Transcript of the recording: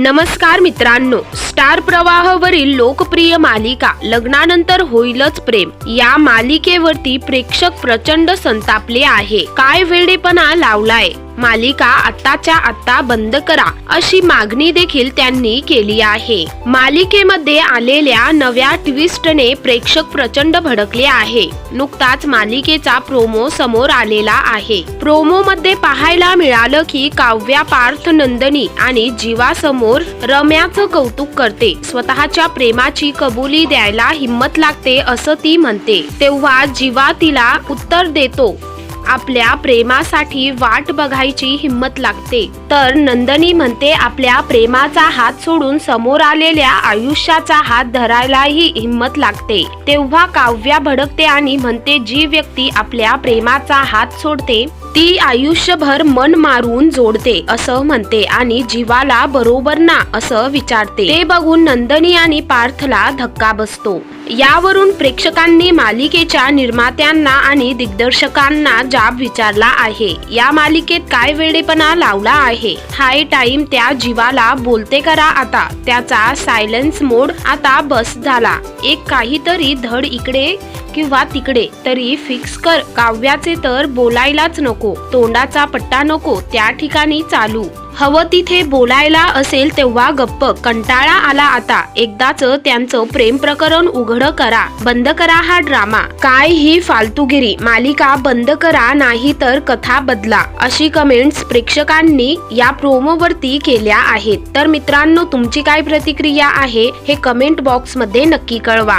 नमस्कार मित्रांनो स्टार प्रवाहावरील लोकप्रिय मालिका लग्नानंतर होईलच प्रेम. या मालिकेवरती प्रेक्षक प्रचंड संतापले आहे. काय वेडेपणा लावलाय? मालिका आत्ताच्या आत्ता बंद करा अशी मागणी देखील त्यांनी केली आहे. मालिकेमध्ये आलेल्या नव्या ट्विस्टने प्रेक्षक प्रचंड भडकले आहे. नुकताच मालिकेचा प्रोमो समोर आलेला आहे. प्रोमो मध्ये पाहायला मिळालं की काव्या पार्थ नंदनी आणि जीवासमोर रम्याचं कौतुक कर करते. स्वतःच्या प्रेमाची कबुली द्यायला हिंमत लागते असं ती म्हणते. तेव्हा जीवा तिला उत्तर देतो. आपल्या प्रेमासाठी वाट बघायची हिंमत लागते. तर नंदनी म्हणते आपल्या प्रेमाचा हात सोडून समोर आलेल्या आयुष्याचा हात धरायलाही हिंमत लागते तेव्हा काव्या भडकते आणि म्हणते जी व्यक्ती आपल्या प्रेमाचा हात सोडते ती आयुष्यभर मन मारून जोडते असं म्हणते आणि जीवाला बरोबर ना असं विचारते ते बघून नंदनी आणि पार्थला धक्का बसतो. यावरून प्रेक्षकांनी मालिकेच्या निर्मात्यांना आणि दिग्दर्शकांना जाब विचारला आहे. या मालिकेत काय वेडेपणा लावला आहे? हाय टाइम त्या जीवाला बोलते करा आता. त्याचा सायलेन्स मोड आता बस झाला. एक काहीतरी धड इकडे किंवा तिकडे तरी फिक्स कर. काव्याचे तर बोलायलाच नको. तोंडाचा पट्टा नको. त्या ठिकाणी चालू. हवं तिथे बोलायला असेल तेव्हा गप्प. कंटाळा आला आता. एकदाच त्यांचं प्रेम प्रकरण उघड करा. बंद करा हा ड्रामा. काय ही फालतुगिरी. मालिका बंद करा नाही तर कथा बदला. अशी कमेंट्स प्रेक्षकांनी या प्रोमोवरती केल्या आहेत. तर मित्रांनो तुमची काय प्रतिक्रिया आहे हे कमेंट बॉक्समध्ये नक्की कळवा.